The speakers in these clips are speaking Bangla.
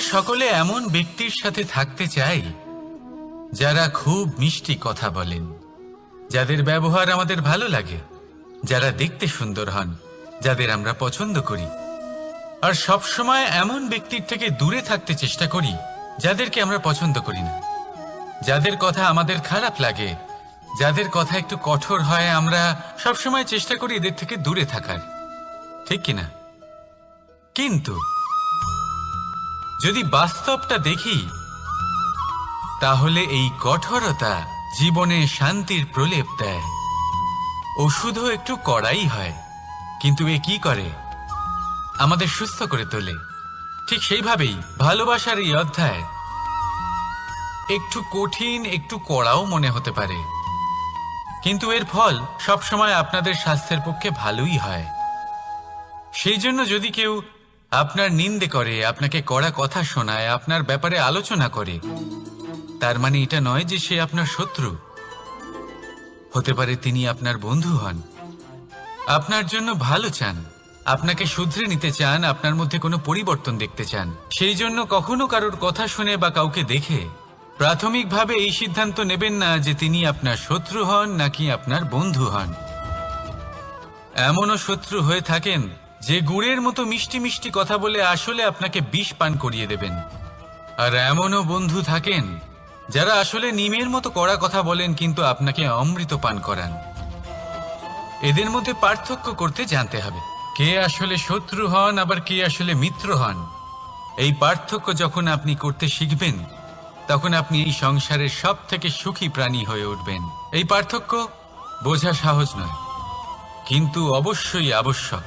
সকলে এমন ব্যক্তির সাথে থাকতে চাই, যারা খুব মিষ্টি কথা বলেন, যাদের ব্যবহার আমাদের ভালো লাগে, যারা দেখতে সুন্দর হন, যাদের আমরা পছন্দ করি। আর সব সময় এমন ব্যক্তির থেকে দূরে থাকতে চেষ্টা করি, যাদেরকে আমরা পছন্দ করি না। যাদের কথা আমাদের খারাপ লাগে, যাদের কথা একটু কঠোর হয়, আমরা সবসময় চেষ্টা করি এদের থেকে দূরে থাকার। ঠিক কিনা? কিন্তু যদি বাস্তবটা দেখি, তাহলে এই কঠোরতা জীবনে শান্তির প্রলেপ দেয়। ওষুধও একটু কড়াই হয়, কিন্তু এ কি করে? আমাদের সুস্থ করে তোলে। ঠিক সেইভাবেই ভালোবাসার এই অধ্যায়। একটু কঠিন, একটু কড়াও মনে হতে পারে। কিন্তু এর ফল সবসময় আপনাদের স্বাস্থ্যের পক্ষে ভালোই হয়। সেই জন্য যদি কেউ আপনার নিন্দে করে, আপনাকে কড়া কথা শোনায়, আপনার ব্যাপারে আলোচনা করে। তার মানে এটা নয় যে সে আপনার শত্রু। হতে পারে তিনি আপনার বন্ধু হন। আপনার জন্য ভালো চান। আপনাকে শুধরে নিতে চান, আপনার মধ্যে কোনো পরিবর্তন দেখতে চান। সেই জন্য কখনো কারোর কথা শুনে বা কাউকে দেখে প্রাথমিকভাবে এই সিদ্ধান্ত নেবেন না যে তিনি আপনার শত্রু হন নাকি আপনার বন্ধু হন। এমনও শত্রু হয়ে থাকেন যে গুড়ের মতো মিষ্টি মিষ্টি কথা বলে আসলে আপনাকে বিষ পান করিয়ে দেবেন। আর এমনও বন্ধু থাকেন, যারা আসলে নিমের মতো কড়া কথা বলেন কিন্তু আপনাকে অমৃত পান করান। এদের মধ্যে পার্থক্য করতে জানতে হবে, কে আসলে শত্রু হন, আবার কে আসলে মিত্র হন। এই পার্থক্য যখন আপনি করতে শিখবেন, তখন আপনি এই সংসারের সব থেকে সুখী প্রাণী হয়ে উঠবেন। এই পার্থক্য বোঝা সহজ নয়, কিন্তু অবশ্যই আবশ্যক।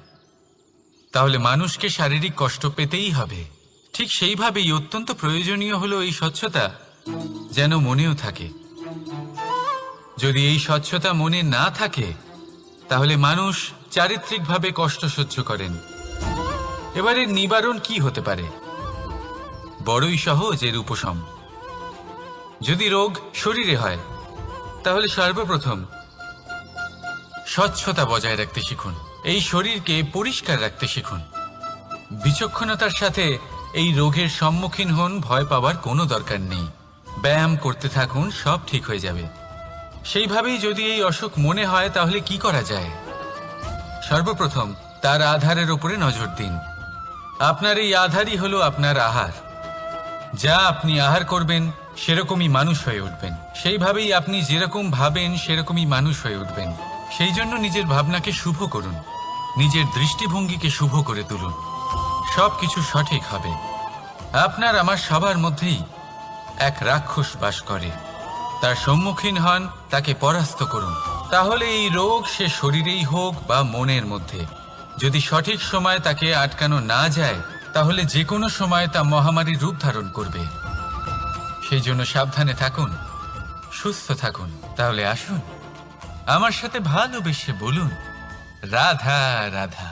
তাহলে মানুষকে শারীরিক কষ্ট পেতেই হবে। ঠিক সেইভাবেই অত্যন্ত প্রয়োজনীয় হলো এই স্বচ্ছতা যেন মনেও থাকে। যদি এই স্বচ্ছতা মনে না থাকে, তাহলে মানুষ চারিত্রিকভাবে কষ্ট সহ্য করেন। এবারে নিবারণ কি হতে পারে? বড়ই সহজ এর উপশম। যদি রোগ শরীরে হয়, তাহলে সর্বপ্রথম স্বচ্ছতা বজায় রাখতে শিখুন। এই শরীরকে পরিষ্কার রাখতে শিখুন। বিচক্ষণতার সাথে এই রোগের সম্মুখীন হন, ভয় পাওয়ার কোনো দরকার নেই। ব্যায়াম করতে থাকুন, সব ঠিক হয়ে যাবে। সেইভাবেই যদি এই অসুখ মনে হয়, তাহলে কি করা যায়? সর্বপ্রথম, তার আধারের উপরে নজর দিন। আপনার এই আধারই হলো আপনার আহার। যা আপনি আহার করবেন, সেরকমই মানুষ হয়ে উঠবেন। সেইভাবেই আপনি যেরকম ভাবেন, সেরকমই মানুষ হয়ে উঠবেন। সেই জন্য নিজের ভাবনাকে শুভ করুন। নিজের দৃষ্টিভঙ্গিকে শুভ করে তুলুন। সব কিছু সঠিক হবে। আপনার আমার সবার মধ্যেই এক রাক্ষস বাস করে। তার সম্মুখীন হন, তাকে পরাস্ত করুন। তাহলে এই রোগ সে শরীরেই হোক বা মনের মধ্যে। যদি সঠিক সময় তাকে আটকানো না যায়, তাহলে যে কোনো সময় তা মহামারীর রূপ ধারণ করবে। সেই জন্য সাবধানে থাকুন, সুস্থ থাকুন। তাহলে আসুন। আমার সাথে ভালোবেসে বলুন, রাধা রাধা।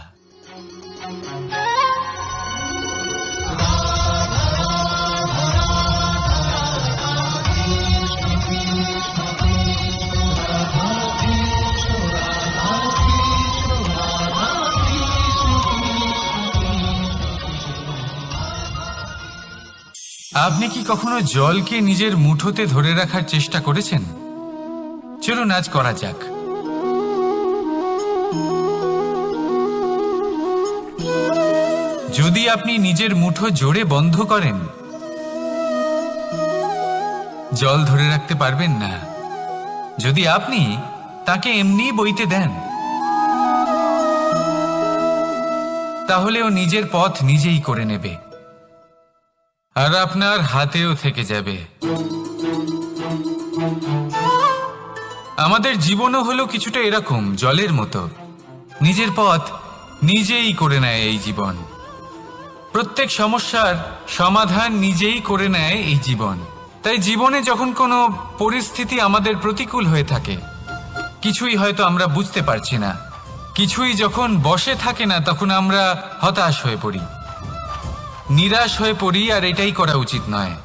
আপনি কি কখনো জলকে নিজের মুঠোতে ধরে রাখার চেষ্টা করেছেন? চলুন আজ করা যাক। যদি আপনি নিজের মুঠো জোরে বন্ধ করেন, জল ধরে রাখতে পারবেন না। যদি আপনি তাকে এমনি বইতে দেন, তাহলে ও নিজের পথ নিজেই করে নেবে। আর আপনার হাতেও থেকে যাবে। আমাদের জীবনও হলো কিছুটা এরকম, জলের মতো। নিজের পথ নিজেই করে নেয় এই জীবন। প্রত্যেক সমস্যার সমাধান নিজেই করে নেয় এই জীবন। তাই জীবনে যখন কোনো পরিস্থিতি আমাদের প্রতিকূল হয়ে থাকে, কিছুই হয়তো আমরা বুঝতে পারছি না। কিছুই যখন বসে থাকে না, তখন আমরা হতাশ হয়ে পড়ি। নিরাশ হয়ে পড়ি আর এটাই করা উচিত নয়।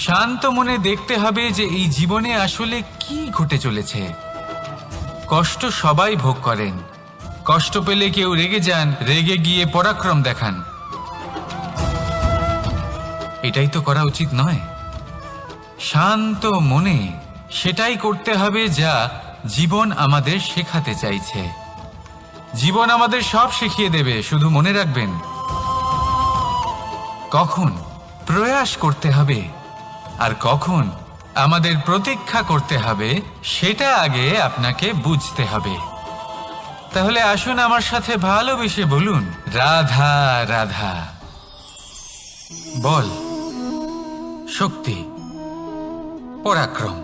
শান্ত মনে দেখতে হবে যে এই জীবনে আসলে কি ঘটে চলেছে। কষ্ট সবাই ভোগ করেন। কষ্ট পেলে কেউ রেগে যান, রেগে গিয়ে পরাক্রম দেখান। এটাই তো করা উচিত নয়। শান্ত মনে সেটাই করতে হবে যা জীবন আমাদের শেখাতে চাইছে। জীবন আমাদের সব শিখিয়ে দেবে, শুধু মনে রাখবেন। কখন? প্রয়াস করতে হবে। আর কখন আমাদের প্রতীক্ষা করতে হবে, সেটা আগে আপনাকে বুঝতে হবে। তাহলে আসুন আমার সাথে ভালোবেসে বলুন, রাধা রাধা। বল, শক্তি, পরাক্রম।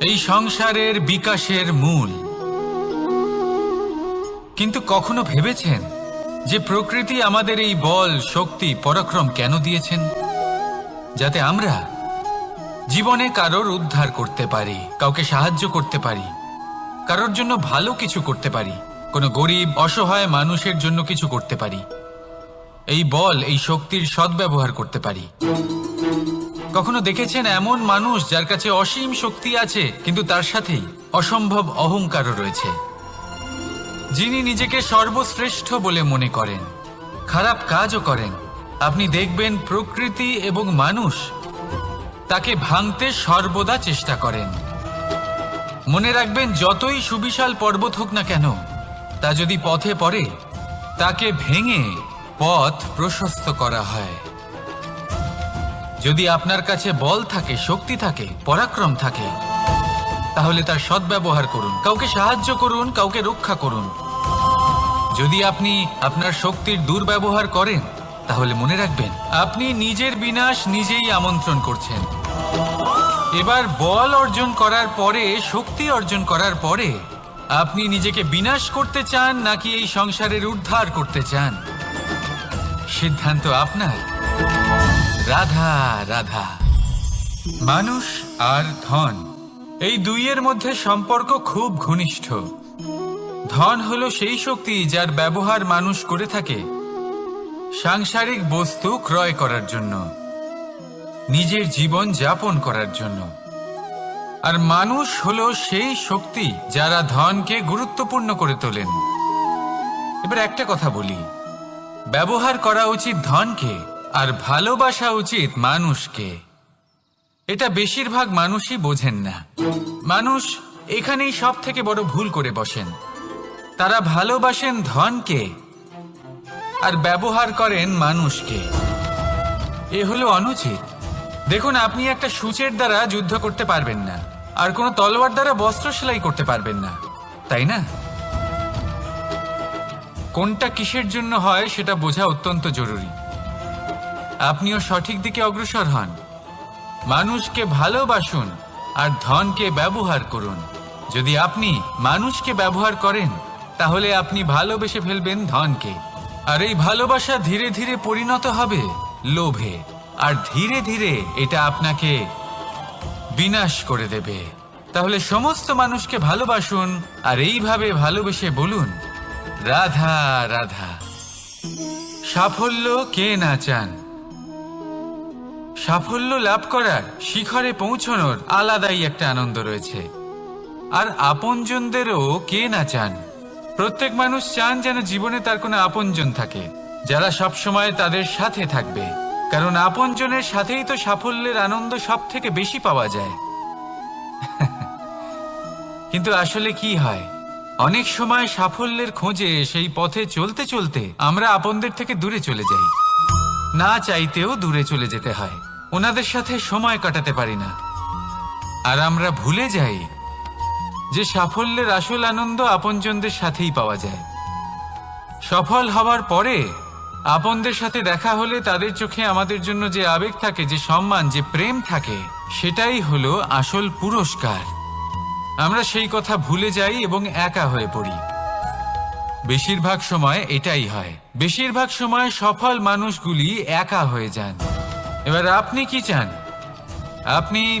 এই সংসারের বিকাশের মূল। কিন্তু কখনো ভেবেছেন যে প্রকৃতি আমাদের এই বল, শক্তি, পরাক্রম কেন দিয়েছেন? যাতে আমরা জীবনে কারোর উদ্ধার করতে পারি, কাউকে সাহায্য করতে পারি, কারোর জন্য ভালো কিছু করতে পারি, কোনো গরিব, অসহায় মানুষের জন্য কিছু করতে পারি। এই বল, এই শক্তির সদ্ব্যবহার করতে পারি। কখনো দেখেছেন এমন মানুষ যার কাছে অসীম শক্তি আছে, কিন্তু তার সাথেই অসম্ভব অহংকারও রয়েছে? যিনি নিজেকে সর্বশ্রেষ্ঠ বলে মনে করেন, খারাপ কাজও করেন আপনি দেখবেন প্রকৃতি এবং মানুষ তাকে ভাঙতে সর্বদা চেষ্টা করেন। মনে রাখবেন, যতই সুবিশাল পর্বত হোক না কেন, তা যদি পথে পড়ে, তাকে ভেঙে পথ প্রশস্ত করা হয়। যদি আপনার কাছে বল থাকে, শক্তি থাকে, পরাক্রম থাকে, তাহলে তার সদ্ব্যবহার করুন। কাউকে সাহায্য করুন, কাউকে রক্ষা করুন। যদি আপনি আপনার শক্তির দুর্ব্যবহার করেন তাহলে মনে রাখবেন, আপনি নিজের বিনাশ নিজেই আমন্ত্রণ করছেন। এবার বল অর্জন করার পরে, শক্তি অর্জন করার পরে, আপনি নিজেকে বিনাশ করতে চান নাকি এই সংসারের উদ্ধার করতে চান? সিদ্ধান্ত আপনার। রাধা রাধা। মানুষ আর ধন, এই দুইয়ের মধ্যে সম্পর্ক খুব ঘনিষ্ঠ। ধন হলো সেই শক্তি যার ব্যবহার মানুষ করে থাকে। সাংসারিক বস্তু ক্রয় করার জন্য, নিজের জীবন যাপন করার জন্য। আর মানুষ হলো সেই শক্তি যারা ধনকে গুরুত্বপূর্ণ করে তোলেন। এবার একটা কথা বলি। ব্যবহার করা উচিত ধনকে আর ভালোবাসা উচিত মানুষকে। এটা বেশিরভাগ মানুষই বোঝেন না। মানুষ এখানেই সব থেকে বড় ভুল করে বসেন। তারা ভালোবাসেন ধনকে আর ব্যবহার করেন মানুষকে। এ হলো অনুচিত। দেখুন, আপনি একটা সূচের দ্বারা যুদ্ধ করতে পারবেন না। আর কোনো তলোয়ার দ্বারা বস্ত্র সেলাই করতে পারবেন না। তাই না? কোনটা কিসের জন্য হয় সেটা বোঝা অত্যন্ত জরুরি। আপনিও সঠিক দিকে অগ্রসর হন। মানুষকে ভালোবাসুন আর ধনকে ব্যবহার করুন। যদি আপনি মানুষকে ব্যবহার করেন, তাহলে আপনি ভালোবেসে ফেলবেন ধনকে। আর এই ভালোবাসা ধীরে ধীরে পরিণত হবে লোভে। আর ধীরে ধীরে এটা আপনাকে বিনাশ করে দেবে। তাহলে সমস্ত মানুষকে ভালোবাসুন আর এইভাবে ভালোবেসে বলুন, রাধা রাধা। সাফল্য কে না চান? সাফল্য লাভ করার শিখরে পৌঁছানোর আলাদাই একটা আনন্দ রয়েছে। আর আপনজনদেরও কে না চান? প্রত্যেক মানুষ চান যেন জীবনে তার কোনো আপনজন থাকে, যারা সব সময় তাদের সাথে থাকবে। কারণ আপনজনের সাথেই তো সাফল্যের আনন্দ সব থেকে বেশি পাওয়া যায়। কিন্তু আসলে কি হয়? অনেক সময় সাফল্যের খোঁজে সেই পথে চলতে চলতে আমরা আপনদের থেকে দূরে চলে যাই। না চাইতেও দূরে চলে যেতে হয়। ওনাদের সাথে সময় কাটাতে পারি না। আর আমরা ভুলে যাই যে সাফল্যের আসল আনন্দ আপনজনদের সাথেই পাওয়া যায়। সফল হওয়ার পরে আপনদের সাথে দেখা হলে তাদের চোখে আমাদের জন্য যে আবেগ থাকে, যে সম্মান, যে প্রেম থাকে, সেটাই হলো আসল পুরস্কার। আমরা সেই কথা ভুলে যাই এবং একা হয়ে পড়ি। বেশিরভাগ সময় এটাই হয়। বেশিরভাগ সময় সফল মানুষগুলি একা হয়ে যান। এবার আপনি কি চান? আপনি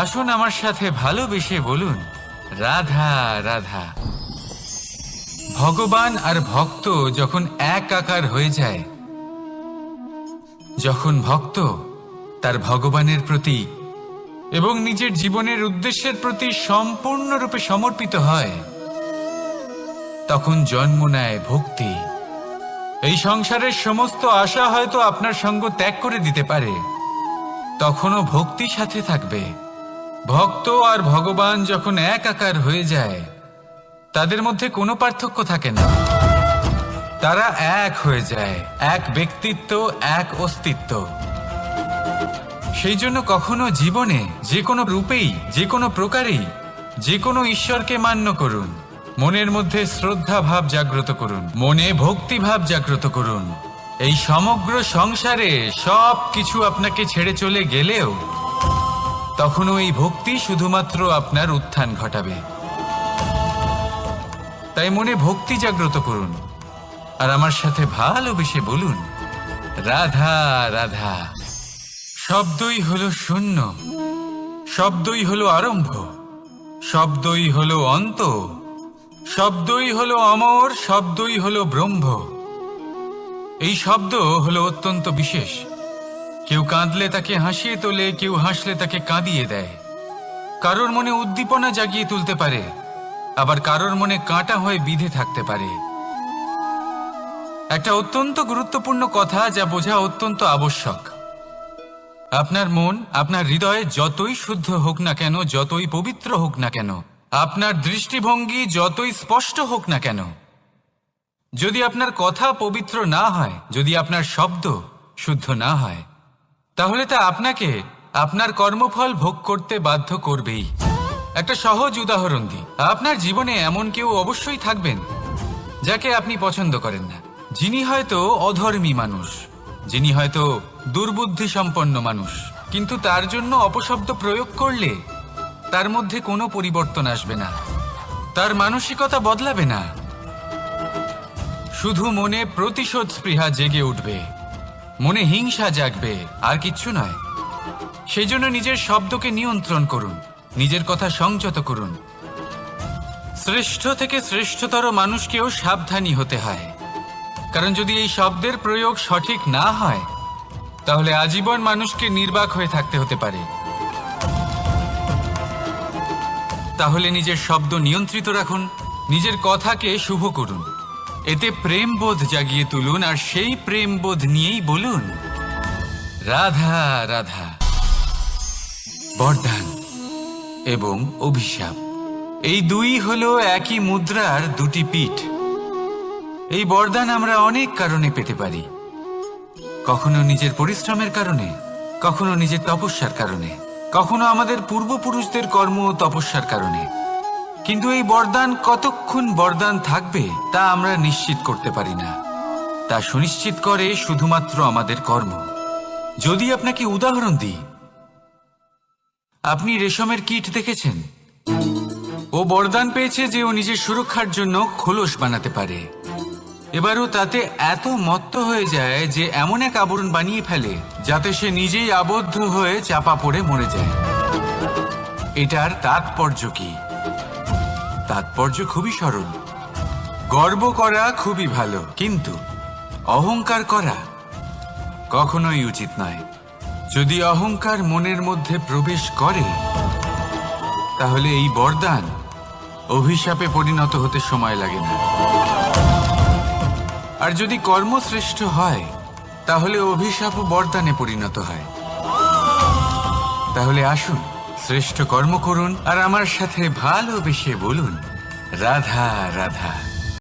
আসুন আমার সাথে ভালোবেসে বলুন, রাধা রাধা। ভগবান আর ভক্ত যখন এক আকার হয়ে যায়, যখন ভক্ত তার ভগবানের প্রতি এবং নিজের জীবনের উদ্দেশ্যের প্রতি সম্পূর্ণরূপে সমর্পিত হয়, তখন জন্ম নেয় ভক্তি। এই সংসারের সমস্ত আশা হয়তো আপনার সঙ্গ ত্যাগ করে দিতে পারে, তখনও ভক্তি সাথে থাকবে। ভক্ত আর ভগবান যখন এক আকার হয়ে যায়, তাদের মধ্যে কোনো পার্থক্য থাকে না। তারা এক হয়ে যায়, এক ব্যক্তিত্ব, এক অস্তিত্ব। সেই জন্য কখনো জীবনে যে কোনো রূপেই, যে কোনো প্রকারেই, যে কোনো ঈশ্বরকে মান্য করুন। মনের মধ্যে শ্রদ্ধা ভাব জাগ্রত করুন। মনে ভক্তি ভাব জাগ্রত করুন। এই সমগ্র সংসারে সব কিছু আপনাকে ছেড়ে চলে গেলেও তখনও এই ভক্তি শুধুমাত্র আপনার উত্থান ঘটাবে। তাই মনে ভক্তি জাগ্রত করুন। আর আমার সাথে ভালোবেসে বলুন, রাধা রাধা। শব্দই হলো শূন্য, শব্দই হলো আরম্ভ, শব্দই হলো অন্ত, শব্দই হলো অমর, শব্দই হলো ব্রহ্ম। এই শব্দ হলো অত্যন্ত বিশেষ। কেউ কাঁদলে তাকে হাসিয়ে তোলে, কেউ হাসলে তাকে কাঁদিয়ে দেয়। কারোর মনে উদ্দীপনা জাগিয়ে তুলতে পারে, আবার কারোর মনে কাঁটা হয়ে বিধে থাকতে পারে। একটা অত্যন্ত গুরুত্বপূর্ণ কথা যা বোঝা অত্যন্ত আবশ্যক। আপনার মন, আপনার হৃদয়ে যতই শুদ্ধ হোক না কেন, যতই পবিত্র হোক না কেন, আপনার দৃষ্টিভঙ্গি যতই স্পষ্ট হোক না কেন, যদি আপনার কথা পবিত্র না হয়, যদি আপনার শব্দ শুদ্ধ না হয় তাহলে তা আপনাকে আপনার কর্মফল ভোগ করতে বাধ্য করবেই। একটা সহজ উদাহরণ দিই। আপনার জীবনে এমন কেউ অবশ্যই থাকবেন যাকে আপনি পছন্দ করেন না। যিনি হয়তো অধর্মী মানুষ, যিনি হয়তো দুর্বুদ্ধি সম্পন্ন মানুষ, কিন্তু তার জন্য অপশব্দ প্রয়োগ করলে তার মধ্যে কোনো পরিবর্তন আসবে না। তার মানসিকতা বদলাবে না। শুধু মনে প্রতিশোধ স্পৃহা জেগে উঠবে। মনে হিংসা জাগবে, আর কিচ্ছু নয়। সেই জন্য নিজের শব্দকে নিয়ন্ত্রণ করুন, নিজের কথা সংযত করুন। শ্রেষ্ঠ থেকে শ্রেষ্ঠতর মানুষকেও সাবধানী হতে হয়। কারণ যদি এই শব্দের প্রয়োগ সঠিক না হয়, তাহলে আজীবন মানুষকে নির্বাক হয়ে থাকতে হতে পারে। তাহলে নিজের শব্দ নিয়ন্ত্রিত রাখুন, নিজের কথাকে শুভ করুন। এতে প্রেমবোধ জাগিয়ে তুলুন আর সেই প্রেমবোধ নিয়েই বলুন। রাধা রাধা। বরদান এবং অভিশাপ। এই দুই হলো একই মুদ্রার দুটি পিঠ। এই বরদান আমরা অনেক কারণে পেতে পারি। কখনো নিজের পরিশ্রমের কারণে, কখনো নিজের তপস্যার কারণে, কখনো আমাদের পূর্বপুরুষদের কর্ম ও তপস্যার কারণে। কিন্তু এই বরদান কতক্ষণ বরদান থাকবে তা আমরা নিশ্চিত করতে পারি না। তা সুনিশ্চিত করে শুধুমাত্র আমাদের কর্ম। যদি আপনাকে উদাহরণ দিই। আপনি রেশমের কিট দেখেছেন? ও বরদান পেয়েছে যে ও নিজের সুরক্ষার জন্য খোলস বানাতে পারে। এবারও তাতে এত মত্ত হয়ে যায় যে এমন এক আবরণ বানিয়ে ফেলে যাতে সে নিজেই আবদ্ধ হয়ে চাপা পড়ে মরে যায়। এটার তাৎপর্য কি? তাৎপর্য খুবই সরল গর্ব করা খুবই ভালো, কিন্তু অহংকার করা কখনোই উচিত নয়। যদি অহংকার মনের মধ্যে প্রবেশ করে, তাহলে এই বরদান অভিশাপে পরিণত হতে সময় লাগে না। আর যদি কর্মশ্রেষ্ঠ হয়, তাহলে অভিশাপ বরদানে পরিণত হয়। তাহলে আসুন শ্রেষ্ঠ কর্ম করুন আর আমার সাথে ভালোবেসে বলুন। রাধা রাধা।